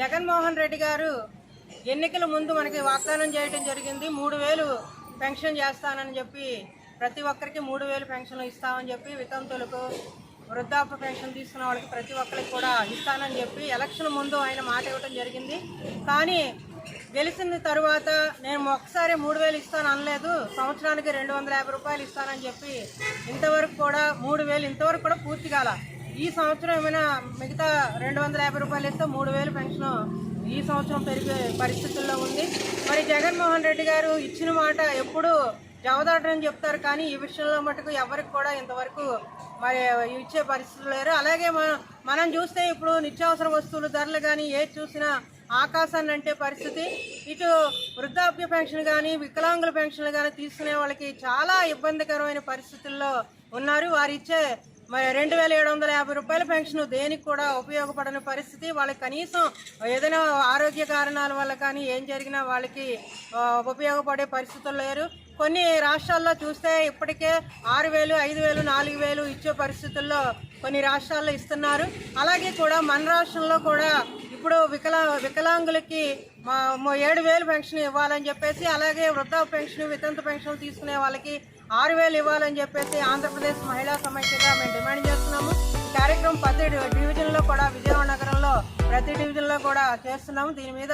జగన్మోహన్ రెడ్డి గారు ఎన్నికల ముందు మనకి వాగ్దానం చేయడం జరిగింది. మూడు వేలు పెన్షన్ చేస్తానని చెప్పి ప్రతి ఒక్కరికి మూడు వేలు పెన్షన్ ఇస్తామని చెప్పి వితంతులకు వృద్ధాప్య పెన్షన్ తీసుకున్న వాళ్ళకి ప్రతి ఒక్కరికి కూడా ఇస్తానని చెప్పి ఎలక్షన్ ముందు ఆయన మాట ఇవ్వడం జరిగింది. కానీ గెలిచిన తర్వాత నేను ఒక్కసారి మూడు వేలు ఇస్తాను అనలేదు. సంవత్సరానికి రెండు వందల యాభై రూపాయలు ఇస్తానని చెప్పి ఇంతవరకు కూడా మూడు వేలు ఇంతవరకు కూడా పూర్తి కాల. ఈ సంవత్సరం ఏమైనా మిగతా రెండు వందల యాభై రూపాయలు ఇస్తే మూడు వేలు పెన్షన్ ఈ సంవత్సరం పెరిగే పరిస్థితుల్లో ఉంది. మరి జగన్మోహన్ రెడ్డి గారు ఇచ్చిన మాట ఎప్పుడు జవదాటని చెప్తారు కానీ ఈ విషయంలో మటుకు ఎవరికి కూడా ఇంతవరకు మరి ఇచ్చే పరిస్థితులు లేరు. అలాగే మనం మనం చూస్తే ఇప్పుడు నిత్యావసర వస్తువులు ధరలు కానీ ఏది చూసినా ఆకాశాన్ని అంటే పరిస్థితి. ఇటు వృద్ధాప్య పెన్షన్ కానీ వికలాంగుల పెన్షన్లు కానీ తీసుకునే వాళ్ళకి చాలా ఇబ్బందికరమైన పరిస్థితుల్లో ఉన్నారు. వారు ఇచ్చే మరి రెండు వేల ఏడు వందల యాభై రూపాయల పెన్షన్ దేనికి కూడా ఉపయోగపడని పరిస్థితి? వాళ్ళకి కనీసం ఏదైనా ఆరోగ్య కారణాల వల్ల కానీ ఏం జరిగినా వాళ్ళకి ఉపయోగపడే పరిస్థితులు లేరు. కొన్ని రాష్ట్రాల్లో చూస్తే ఇప్పటికే ఆరు వేలు ఐదు వేలు నాలుగు వేలు ఇచ్చే పరిస్థితుల్లో కొన్ని రాష్ట్రాల్లో ఇస్తున్నారు. అలాగే కూడా మన రాష్ట్రంలో కూడా ఇప్పుడు వికలా వికలాంగులకి మా ఏడు వేలు పెన్షన్ ఇవ్వాలని చెప్పేసి అలాగే వృద్ధాప పెన్షన్ వితంతు పెన్షన్ తీసుకునే వాళ్ళకి ఆరు వేలు ఇవ్వాలని చెప్పేసి ఆంధ్రప్రదేశ్ మహిళా సమైక్యగా మేము డిమాండ్ చేస్తున్నాము. ఈ కార్యక్రమం ప్రతి డివిజన్లో కూడా విజయవాడ నగరంలో ప్రతి డివిజన్లో కూడా చేస్తున్నాము. దీని మీద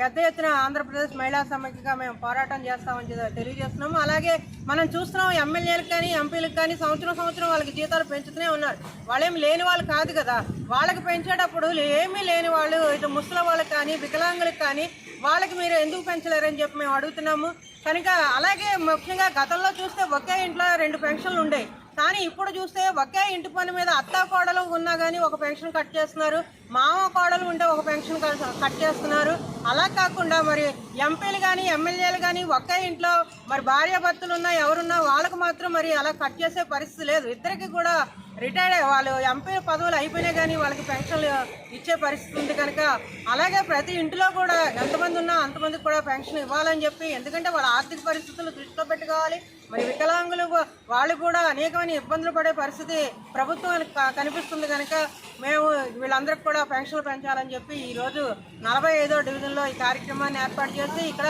పెద్ద ఎత్తున ఆంధ్రప్రదేశ్ మహిళా సమైక్యగా మేము పోరాటం చేస్తామని తెలియజేస్తున్నాము. అలాగే మనం చూస్తున్నాం ఎమ్మెల్యేలకు కానీ ఎంపీలకు కానీ సంవత్సరం సంవత్సరం వాళ్ళకి జీతాలు పెంచుతూనే ఉన్నారు. వాళ్ళేం లేని వాళ్ళు కాదు కదా. వాళ్ళకి పెంచేటప్పుడు ఏమీ లేని వాళ్ళు ఇటు ముసలి వాళ్ళకి కానీ వికలాంగులకు కానీ వాళ్ళకి మీరు ఎందుకు పెంచలేరని చెప్పి మేము అడుగుతున్నాము. కనుక అలాగే ముఖ్యంగా గతంలో చూస్తే ఒకే ఇంట్లో రెండు పెన్షన్లు ఉండేవి కానీ ఇప్పుడు చూస్తే ఒకే ఇంటి పని మీద అత్త కోడలు ఉన్నా కానీ ఒక పెన్షన్ కట్ చేస్తున్నారు. మామ కోడలు ఉంటే ఒక పెన్షన్ కట్ చేస్తున్నారు. అలా కాకుండా మరి ఎంపీలు కానీ ఎమ్మెల్యేలు కానీ ఒక్క ఇంట్లో మరి భార్యాభర్తలు ఉన్నా ఎవరున్నా వాళ్ళకు మాత్రం మరి అలా కట్ చేసే పరిస్థితి లేదు. ఇద్దరికి కూడా రిటైర్డ్ వాళ్ళు ఎంపీ పదవులు అయిపోయినా కానీ వాళ్ళకి పెన్షన్లు ఇచ్చే పరిస్థితి ఉంది కనుక అలాగే ప్రతి ఇంటిలో కూడా ఎంతమంది ఉన్నా అంతమందికి కూడా పెన్షన్ ఇవ్వాలని చెప్పి ఎందుకంటే వాళ్ళ ఆర్థిక పరిస్థితులు దృష్టిలో పెట్టుకోవాలి. మరి వికలాంగులు వాళ్ళు కూడా అనేకమైన ఇబ్బందులు పడే పరిస్థితి ప్రభుత్వానికి కనిపిస్తుంది కనుక మేము వీళ్ళందరికీ కూడా పెన్షన్లు పెంచాలని చెప్పి ఈరోజు నలభై ఐదో డివిజన్లో ఈ కార్యక్రమాన్ని ఏర్పాటు చేసి ఇక్కడ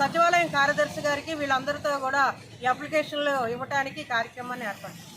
సచివాలయం కార్యదర్శి గారికి వీళ్ళందరితో కూడా ఈ అప్లికేషన్లు ఇవ్వడానికి కార్యక్రమాన్ని ఏర్పాటు